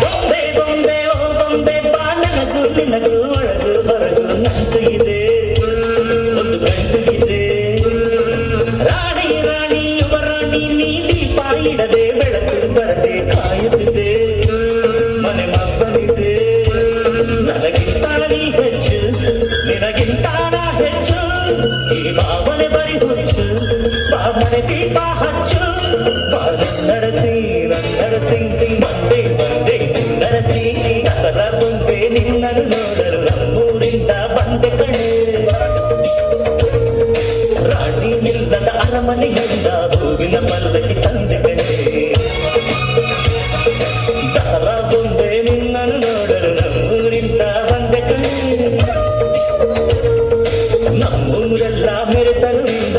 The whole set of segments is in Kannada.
Bombay, Bombay, oh Bombay, banana, good in the girl. ಮನೆಯಿಂದ ಹೂವಿನ ಮರದಲ್ಲಿ ತಂದೆ ದಸರಾ ಮುಂದೆ ನಿನ್ನನ್ನು ನೋಡಲು ನಮ್ಮೂರಿಂದ ಬಂದೆ ಕಣೆ ನಮ್ಮೂರೆಲ್ಲ ಮೆರೆಸಲು ಇಲ್ಲ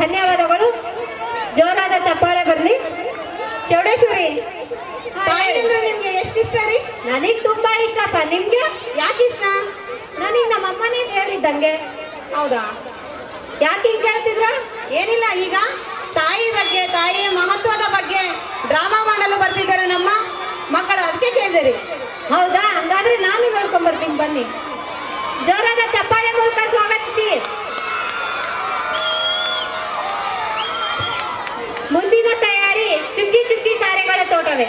ಧನ್ಯವಾದಗಳು. ಜೋರಾದ ಚಪ್ಪಾಳೆ ಬರಲಿ. ಚೌಡೇಶ್ವರಿ ನಿಮ್ಗೆ ಎಷ್ಟು ಇಷ್ಟ ರೀ? ನನಗ್ ತುಂಬಾ ಇಷ್ಟಪ್ಪ. ನಿಮ್ಗೆ ಯಾಕೆ ಇಷ್ಟ? ನನಗ್ ನಮ್ಮ ಅಮ್ಮನೇ ಹೇಳಿದ್ದಂಗೆ. ಹೌದಾ? ಯಾಕೆ ಹಿಂಗ್ ಹೇಳ್ತಿದ್ರ? ಏನಿಲ್ಲ ಈಗ ತಾಯಿ ಬಗ್ಗೆ ತಾಯಿಯ ಮಹತ್ವದ ಬಗ್ಗೆ ಡ್ರಾಮಾ ಮಾಡಲು ಬರ್ತಿದ್ದಾರೆ ನಮ್ಮ ಮಕ್ಕಳು. ಅದಕ್ಕೆ ಕೇಳಿದಿರಿ ಹೌದಾ? ಹಂಗಾದ್ರೆ ನಾನು ನೋಡ್ಕೊಂಡ್ ಬರ್ತೀನಿ. ಬನ್ನಿ. ಜೋರಾದ ಚಪ್ಪಾಳೆ ಮೂಲಕ ಸ್ವಾಗತಿಸಿ. ಮುಂದಿನ ತಯಾರಿ ಚುಕ್ಕಿ ಚುಕ್ಕಿ ತಾರೆಗಳ ತೋಟವೇ.